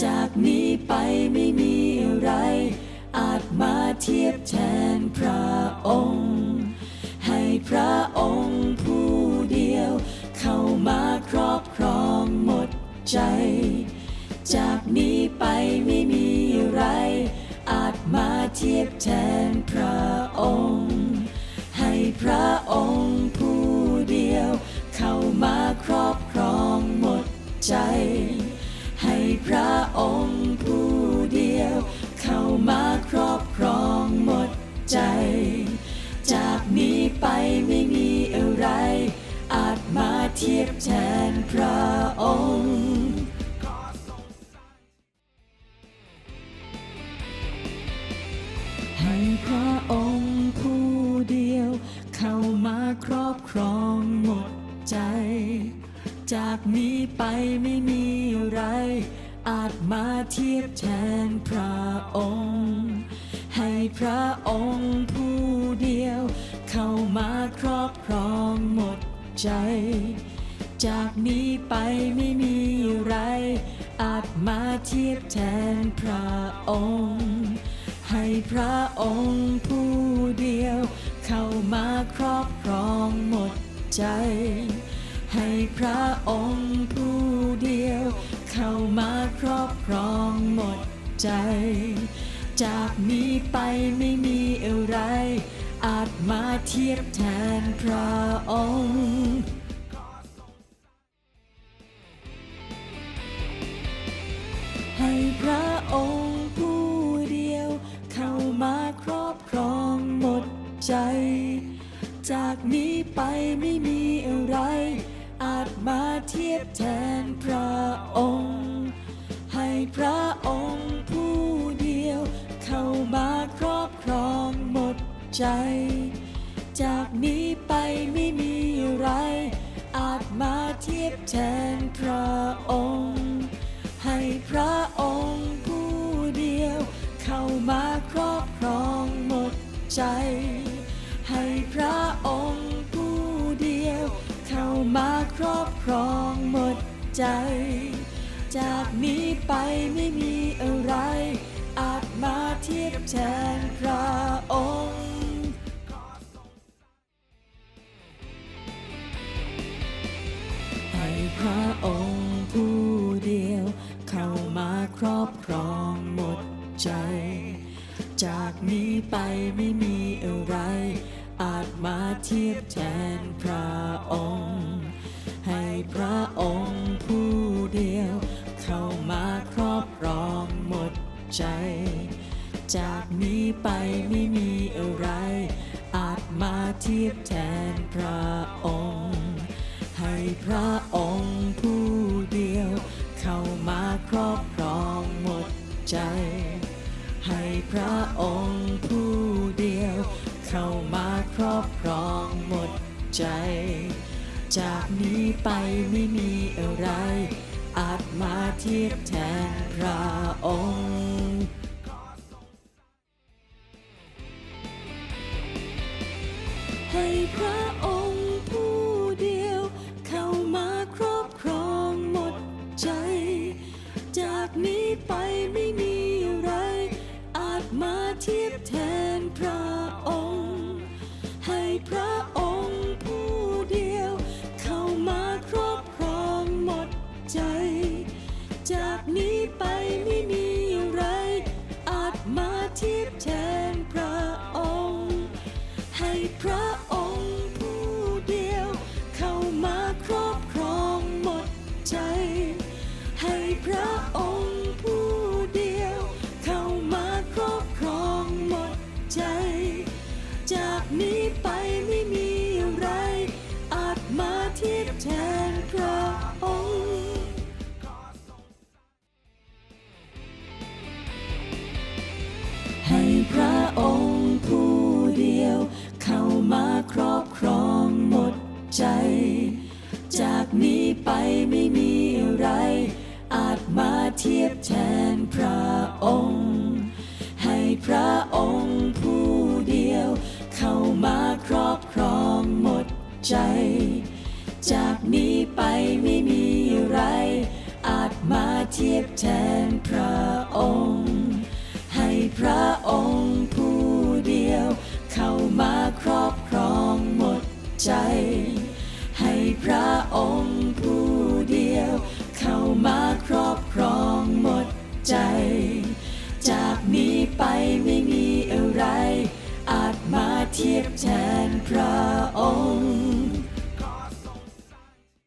จากนี้ไปไม่มีอะไร อาจมาเทียบแทนพระองค์ ให้พระองค์ผู้เดียว เข้ามาครอบครองหมดใจ จากนี้ไปไม่มีอะไร อาจมาเทียบแทนพระองค์ ให้พระองค์ผู้เดียว เข้ามาครอบครองหมดใจ พระองค์ผู้เดียว เข้ามาครอบครองหมดใจ จากนี้ไปไม่มีอะไร อาจมาเทียบแทนพระองค์ให้พระองค์ผู้เดียว เข้ามาครอบครองหมดใจ จากนี้ไปไม่มีอะไร อาจมาเทียบแทนพระองค์ ให้พระองค์ผู้เดียว เข้ามาครอบครองหมดใจ จากนี้ไปไม่มีไร อาจมาเทียบแทนพระองค์ ให้พระองค์ผู้เดียว เข้ามาครอบครองหมดใจ ให้พระองค์ผู้เดียว เข้ามาครอบครองหมดใจ จากนี้ไปไม่มีอะไร อาจมาเทียบแทนพระองค์ให้พระองค์ผู้เดียว เข้ามาครอบครองหมดใจ จากนี้ไปไม่มีอะไร อาจมาเทียบแทนพระองค์ ใจ จากนี้ไปไม่มีอะไร อาจมาเทียบแทนพระองค์ ให้พระองค์ผู้เดียว เข้ามาครอบครองหมดใจ ให้พระองค์ผู้เดียว เข้ามาครอบครองหมดใจ จากนี้ไปไม่มีอะไร อาจมาเทียบแทนพระองค์ พระองค์ผู้เดียว เข้ามาครอบครองหมดใจ จากนี้ไปไม่มีอะไร อาจมาเทียบแทนพระองค์ ให้พระองค์ผู้เดียว เข้ามาครอบครองหมดใจ จากนี้ไปไม่มีอะไร อาจมาเทียบแทนพระองค์ พระองค์ผู้เดียว เข้ามาครอบครองหมดใจ ให้พระองค์ผู้เดียว เข้ามาครอบครองหมดใจ จากนี้ไปไม่มีอะไร อาจมาเทียบแทนพระองค์ พระองค์ ใจ จากนี้ไปไม่มีอะไร อาจมาเทียบแทนพระองค์ ให้พระองค์ผู้เดียว เข้ามาครอบครองหมดใจ จากนี้ไปไม่มีอะไร อาจมาเทียบแทนพระองค์ ให้พระองค์ผู้เดียว เข้ามาครอบครองหมดใจ พระองค์ผู้เดียว เข้ามาครอบครองหมดใจ จากนี้ไปไม่มีอะไร อาจมาเทียบแทนพระ